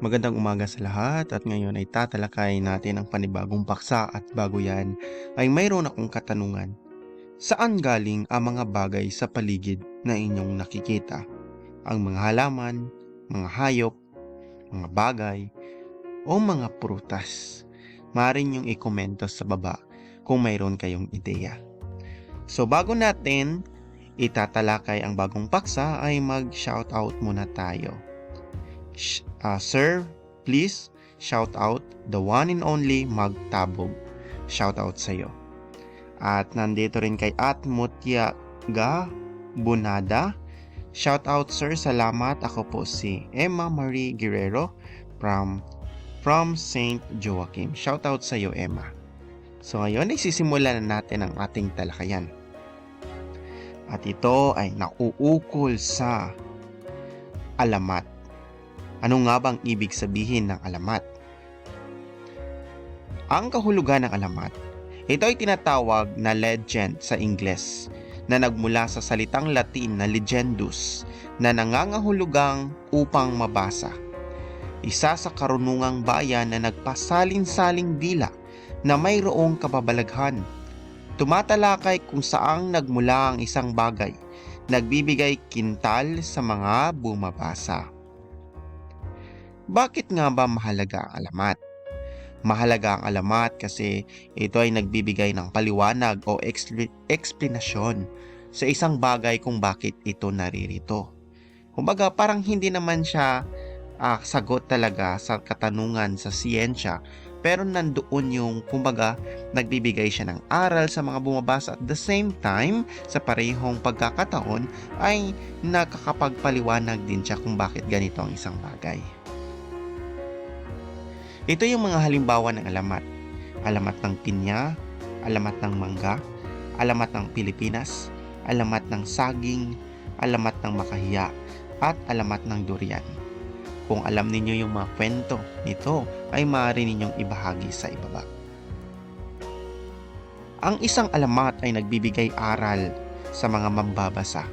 Magandang umaga sa lahat at ngayon ay tatalakayin natin ang panibagong paksa at bago yan ay mayroon akong katanungan. Saan galing ang mga bagay sa paligid na inyong nakikita? Ang mga halaman, mga hayop, mga bagay, o mga prutas? Maaari niyong ikomento sa baba kung mayroon kayong ideya. So bago natin itatalakay ang bagong paksa ay mag-shoutout muna tayo. Uh, sir, please shout out the one and only Magtabog. Shout out sa iyo. At nandito rin kay At Mutyaga Bunada. Shout out sir, salamat. Ako po si Emma Marie Guerrero from from St. Joachim. Shout out sa iyo, Emma. So ngayon ay sisimulan na natin ang ating talakayan. At ito ay nauukol sa alamat. Ano nga bang ibig sabihin ng alamat? Ang kahulugan ng alamat, ito ay tinatawag na legend sa Ingles na nagmula sa salitang Latin na legendus na nangangahulugang upang mabasa. Isa sa karunungang bayan na nagpasalin-saling dila na mayroong kababalaghan. Tumatalakay kung saang nagmula ang isang bagay, nagbibigay kintal sa mga bumabasa. Bakit nga ba mahalaga ang alamat? Mahalaga ang alamat kasi ito ay nagbibigay ng paliwanag o expl- eksplanasyon sa isang bagay kung bakit ito naririto. Kumbaga parang hindi naman siya ah, sagot talaga sa katanungan sa siyensya pero nandoon yung kumbaga nagbibigay siya ng aral sa mga bumabasa at the same time sa parehong pagkakataon ay nakakapagpaliwanag din siya kung bakit ganito ang isang bagay. Ito yung mga halimbawa ng alamat. Alamat ng pinya, alamat ng mangga, alamat ng Pilipinas, alamat ng saging, alamat ng makahiya, at alamat ng durian. Kung alam ninyo yung mga kwento nito, ay maaari ninyong ibahagi sa ibaba. Ang isang alamat ay nagbibigay aral sa mga mambabasa,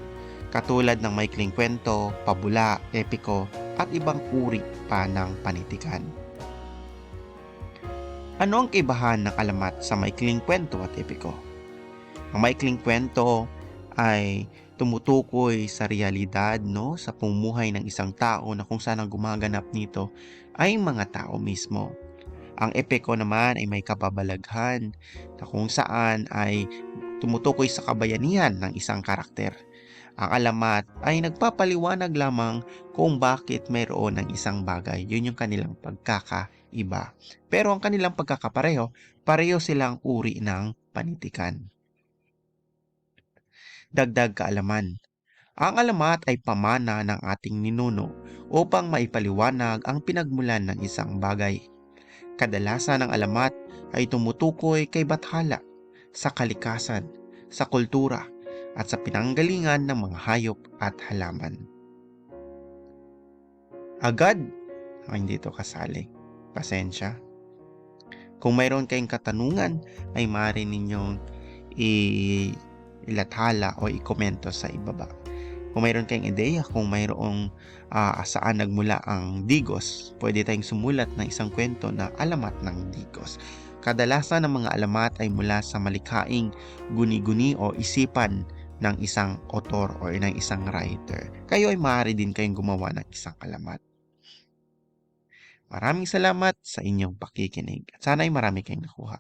katulad ng maikling kwento, pabula, epiko, at ibang uri pa ng panitikan. Ano ang kaibahan ng alamat sa maikling kwento at epiko? Ang maikling kwento ay tumutukoy sa realidad no sa pumuhay ng isang tao na kung saan ang gumaganap nito ay mga tao mismo. Ang epiko naman ay may kababalaghan na kung saan ay tumutukoy sa kabayanihan ng isang karakter. Ang alamat ay nagpapaliwanag lamang kung bakit mayroon ng isang bagay. Yun yung kanilang pagkakaiba. Pero ang kanilang pagkakapareho, pareho silang uri ng panitikan. Dagdag kaalaman. Ang alamat ay pamana ng ating ninuno upang maipaliwanag ang pinagmulan ng isang bagay. Kadalasan ang alamat ay tumutukoy kay bathala, sa kalikasan, sa kultura, at sa pinanggalingan ng mga hayop at halaman. Agad, ay hindi ito kasali. Pasensya. Kung mayroon kayong katanungan, ay maaari ninyong i- ilathala o ikomento sa ibaba. Kung mayroon kayong ideya kung mayroong ah, saan nagmula ang digos, pwede tayong sumulat ng isang kwento na alamat ng digos. Kadalasan ng mga alamat ay mula sa malikhaing guni-guni o isipan ng isang author o ng isang writer. Kayo ay maaari din kayong gumawa ng isang alamat. Maraming salamat sa inyong pakikinig at sana ay marami kayong nakuha.